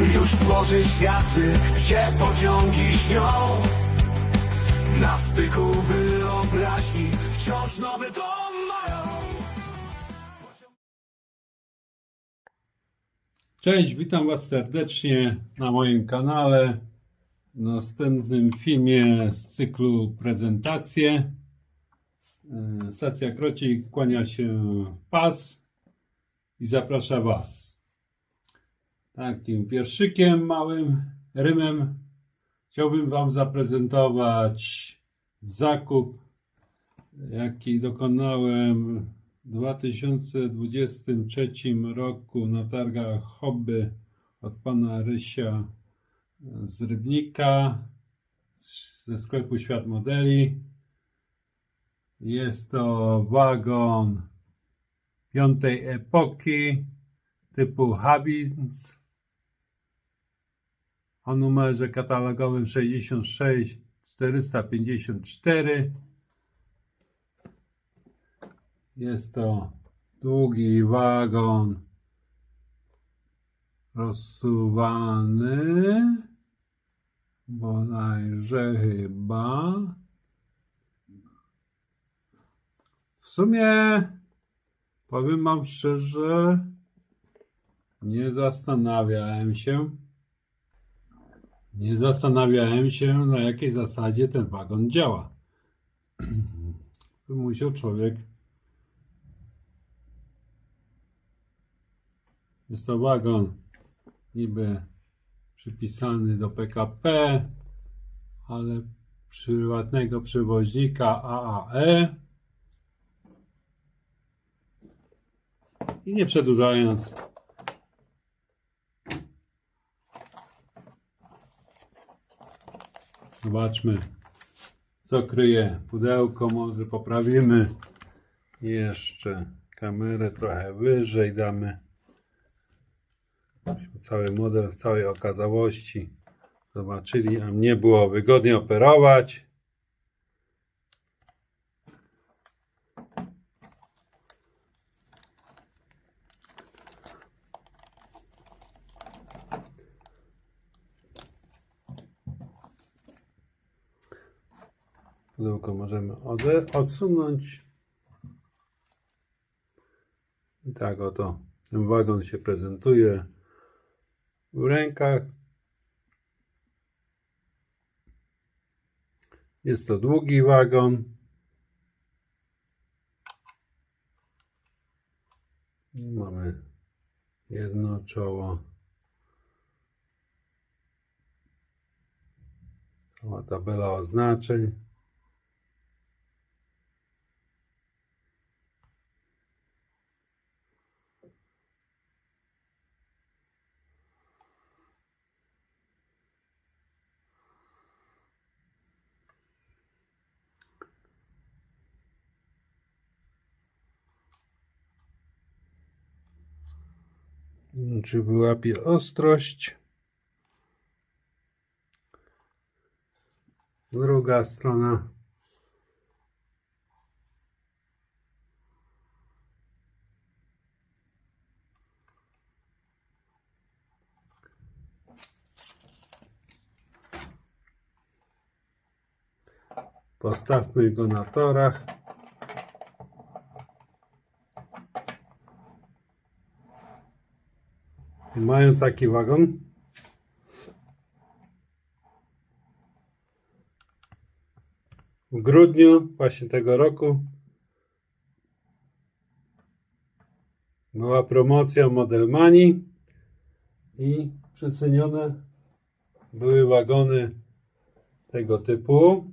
Już tworzy światy, gdzie pociągi śnią Na styku wyobraźni wciąż nowy dom mają Cześć, witam Was serdecznie na moim kanale. W następnym filmie z cyklu prezentacje. E, Stacja Krocik kłania się pas i zaprasza Was. Takim wierszykiem małym, rymem chciałbym Wam zaprezentować zakup, jaki dokonałem w 2023 roku na targach hobby od pana Rysia z Rybnika ze sklepu Świat Modeli. Jest to wagon piątej epoki typu Habins o numerze katalogowym 66454. Jest to długi wagon rozsuwany, bodajże chyba. W sumie powiem Wam szczerze, nie zastanawiałem się, nie zastanawiałem się na jakiej zasadzie ten wagon działa. Musiał człowiek Jest to wagon niby przypisany do PKP, ale prywatnego przewoźnika AAE. I nie przedłużając, zobaczmy, co kryje pudełko. Może poprawimy jeszcze kamerę trochę wyżej, damy cały model w całej okazałości zobaczyli, a mnie było wygodnie operować. Pudełko możemy odsunąć. I tak oto ten wagon się prezentuje w rękach. Jest to długi wagon. Mamy jedno czoło. Cała tabela oznaczeń. Czy wyłapie ostrość? Druga strona. Postawmy go na torach. Mając taki wagon, w grudniu właśnie tego roku była promocja Model Money i przecenione były wagony tego typu.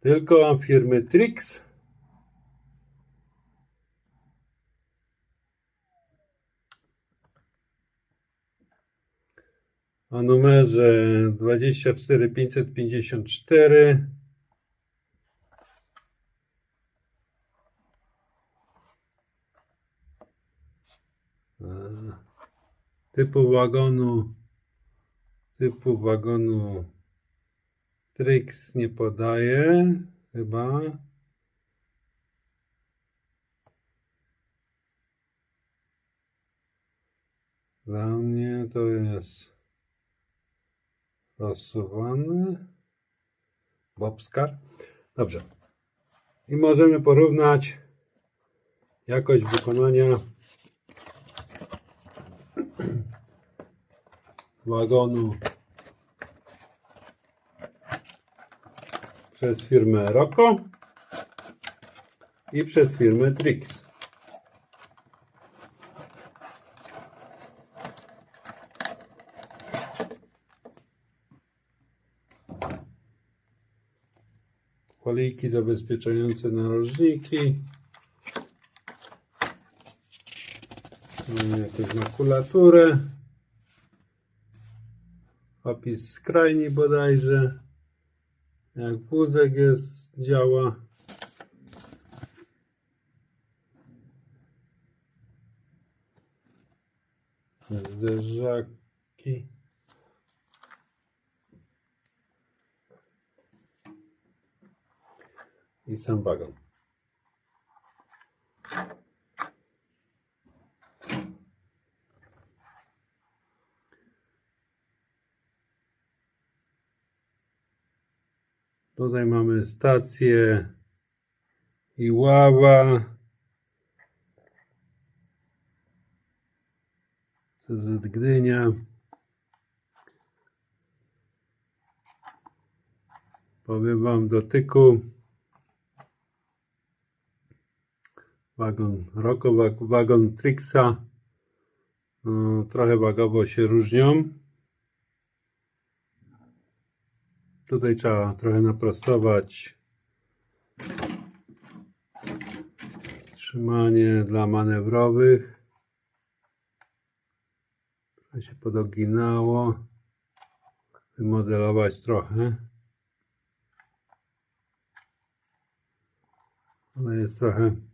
Tylko firmy Trix o numerze 24554 E, typu wagonu typu wagonu Trix nie podaje chyba. Dla mnie to jest rozsuwany bobskar. Dobrze. I możemy porównać jakość wykonania wagonu przez firmę Rocco i przez firmę Trix. Kolejki zabezpieczające narożniki. Mamy jakąś makulaturę. Opis skrajni bodajże. Jak wózek jest, działa. Zderzaki. I sam wagon. Tutaj mamy stację Iława. CZ Gdynia. Powiem Wam dotyku. Wagon wag- wagon Trixa. No, trochę wagowo się różnią. Tutaj trzeba trochę naprostować. Trzymanie dla manewrowych. Trochę się podoginało. Wymodelować trochę. Ale jest trochę.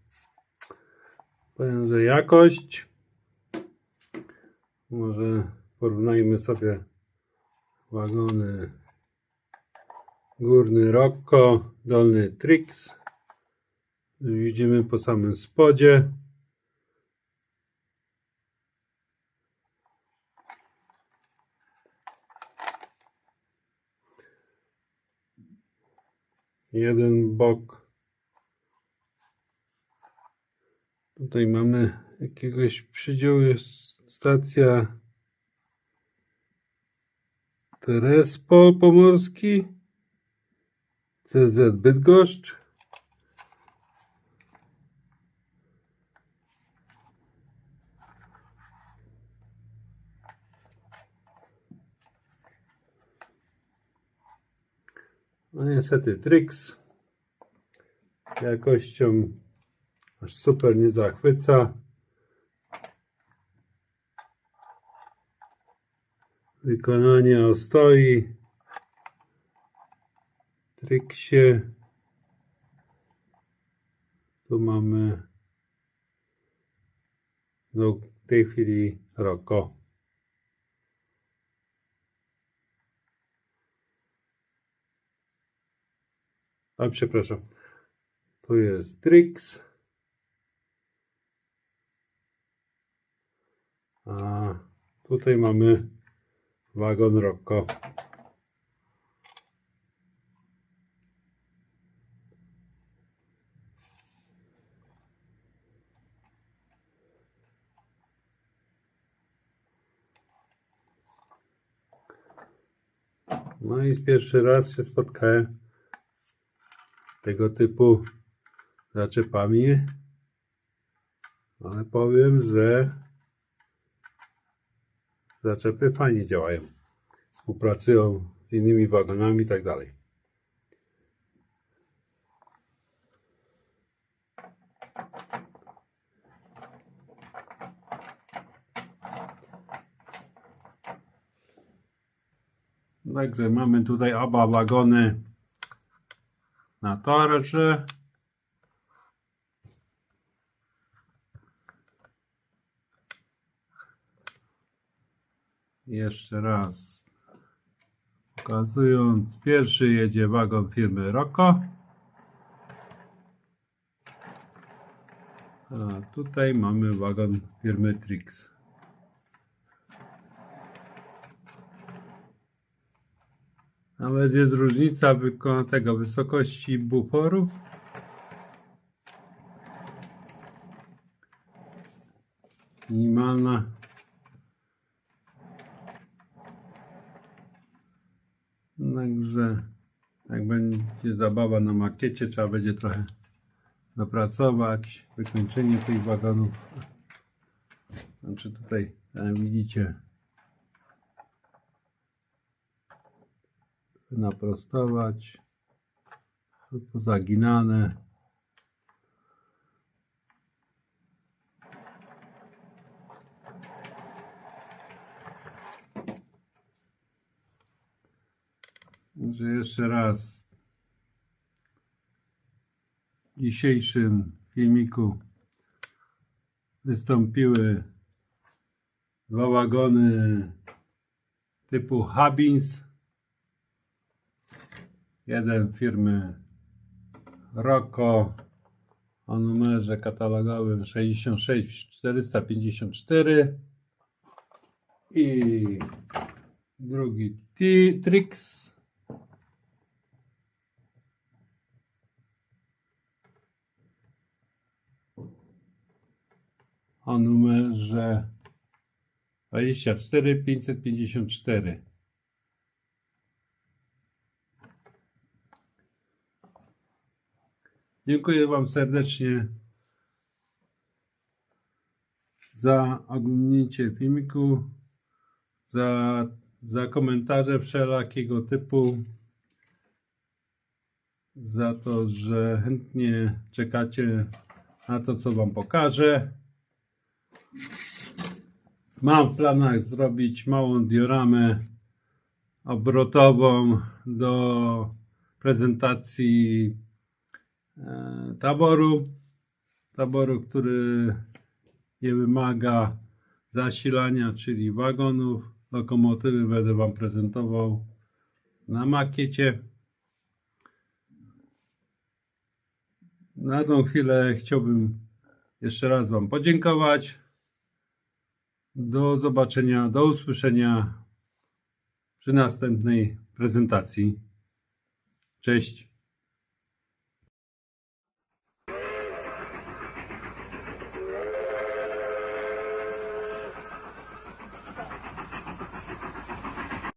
Powiem, że jakość. Może porównajmy sobie wagony. Górny Rocco, dolny Trix. Widzimy po samym spodzie. Jeden bok. Tutaj mamy jakiegoś przydziału, stacja Terespol Pomorski. CZ Bydgoszcz. No niestety Trix jakością aż super nie zachwyca. Wykonanie ostoi. Trixie. Tu mamy no w tej chwili Roko. A przepraszam. Tu jest Trix. A tutaj mamy wagon Rocco. No i pierwszy raz się spotkałem tego typu zaczepami, ale powiem, że zaczepy fajnie działają. Współpracują z innymi wagonami i tak dalej. Także mamy tutaj oba wagony na torze. jeszcze raz pokazując. Pierwszy jedzie wagon firmy Rocco. A tutaj mamy wagon firmy Trix. Nawet jest różnica tego wysokości buforu. Minimalna Także jak będzie zabawa na makiecie, trzeba będzie trochę napracować. Wykończenie tych wagonów. Znaczy tutaj, widzicie, naprostować. To pozaginane. Że jeszcze raz w dzisiejszym filmiku wystąpiły dwa wagony typu Habins. Jeden firmy Rocco o numerze katalogowym 66454 i drugi T- Trix o numerze 24554. Dziękuję Wam serdecznie za oglądnięcie filmiku, za, za komentarze wszelakiego typu, za to, że chętnie czekacie na to, co Wam pokażę. Mam w planach zrobić małą dioramę obrotową do prezentacji e, taboru. Taboru, który nie wymaga zasilania, czyli wagonów. Lokomotywy będę Wam prezentował na makiecie. Na tą chwilę chciałbym jeszcze raz Wam podziękować. Do zobaczenia, do usłyszenia przy następnej prezentacji. Cześć.